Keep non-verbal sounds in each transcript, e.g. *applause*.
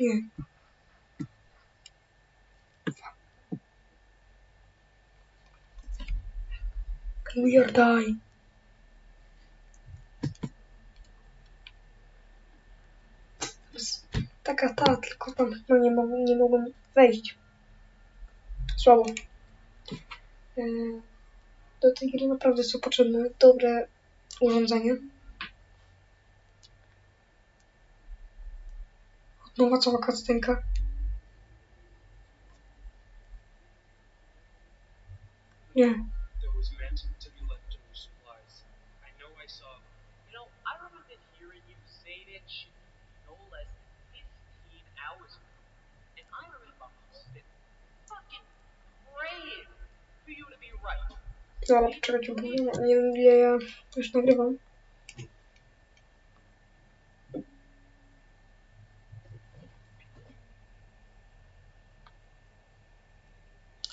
Nie. Clear die. Z- Taka ta, tylko tam no nie, mogą, nie mogą wejść. Słabo. E, Do tej gry naprawdę są potrzebne dobre urządzenia. Nowa cała kastenka. Nie. that was meant to be leftover supplies. I know I saw them. You know, I remember hearing you say that shit no less than 15 hours ago. And I remember hoping, fucking praying for you to be right. Dobra, poczekajcie, bo nie, nie wiem ile ja już nagrywam.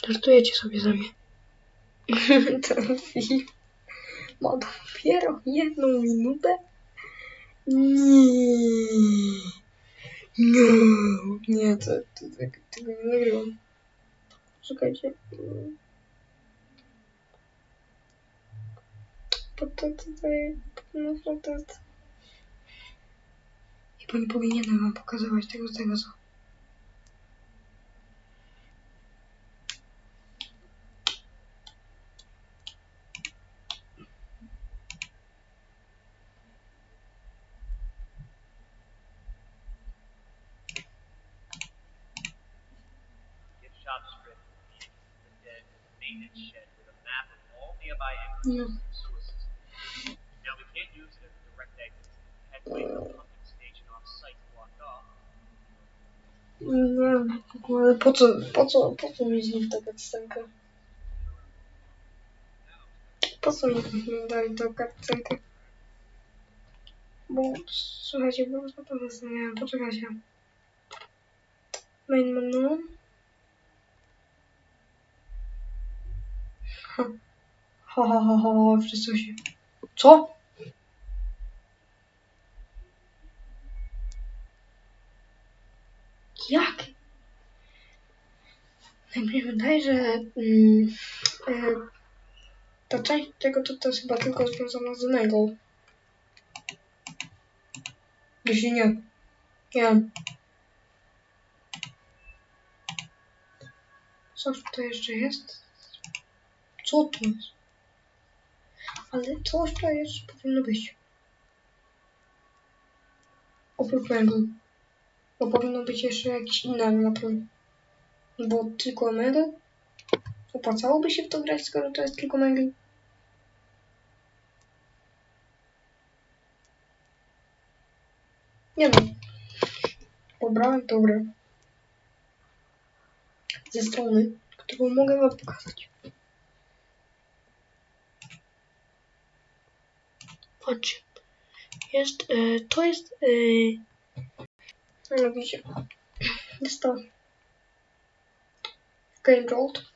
Żartujecie sobie ze mnie. *laughs* Ten film ma dopiero jedną minutę? Nie. Nie. Nie, to, to, tego, tego nie nagrywam. Czekajcie. Bo to tutaj naprawdę... Chyba nie powinienem wam pokazywać tego, tego co. Shop strip, the maintenance shed with a map of all nearby exits and sewer systems. Now, we can't use it as a direct exit. Headway to the pumping station off site blocked off. Ogóle po co, po co, po co mi znów taka cutscenka? Po co mi dali tą cutscenkę? Bo, słuchajcie, bo naprawdę zastanawiałem, poczekajcie. Main menu. Ha, ha, ha, ha, wszyscy się... Co? Jak? Mi wydaje, że mm, e, ta część tego to, to jest chyba tylko związana z Nego. Jeśli nie. Nie wiem. Co tutaj jeszcze jest? Co tu jest? Ale coś to jeszcze powinno być. Oprócz Nego. Bo powinno być jeszcze jakiś inny animator. Bo tylko Mega? Opłacałoby się w to grać, skoro to jest tylko Mega? Nie no. Pobrałem to grę. Ze strony, którą mogę wam pokazać. Patrzcie. Jest, e, to jest, e, mianowicie, jest to Game Jolt.